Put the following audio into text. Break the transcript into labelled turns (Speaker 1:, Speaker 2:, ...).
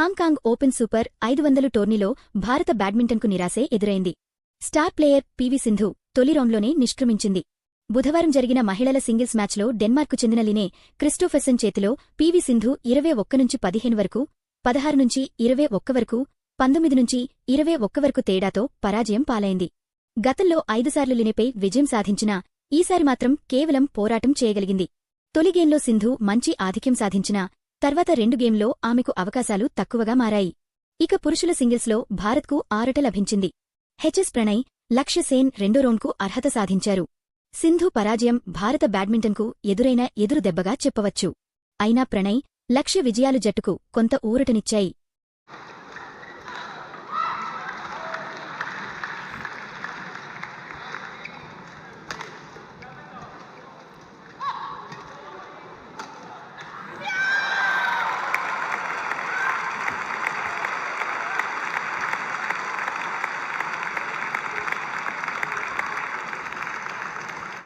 Speaker 1: Hong Kong open super ఐదు వందలు టోర్నీలో భారత బ్యాడ్మింటన్కు నిరాశే ఎదురైంది. స్టార్ ప్లేయర్ పివి సింధు తొలి రౌండ్లోనే నిష్క్రమించింది. బుధవారం జరిగిన మహిళల సింగిల్స్ మ్యాచ్లో డెన్మార్కు చెందిన లినే క్రిస్టోఫెసన్ చేతిలో పివి సింధు ఇరవై ఒక్క నుంచి పదిహేను వరకు పదహారు నుంచి ఇరవై ఒక్క వరకు పంతొమ్మిది నుంచి ఇరవై ఒక్క వరకు తేడాతో పరాజయం పాలైంది. గతంలో ఐదుసార్లు లినేపై విజయం సాధించినా ఈసారి మాత్రం కేవలం పోరాటం చేయగలిగింది. తొలి గేమ్లో సింధు మంచి ఆధిక్యం సాధించినా తర్వాత రెండు గేమ్లో ఆమెకు అవకాశాలు తక్కువగా మారాయి. ఇక పురుషుల సింగిల్స్లో భారత్కు ఆరట లభించింది. హెచ్ఎస్ ప్రణయ్ లక్ష్య సేన్ రెండో రౌండ్కు అర్హత సాధించారు. సింధు పరాజయం భారత బ్యాడ్మింటన్కు ఎదురైన ఎదురు దెబ్బగా చెప్పవచ్చు. అయినా ప్రణయ్ లక్ష్య విజయాలు జట్టుకు కొంత ఊరటనిచ్చాయి.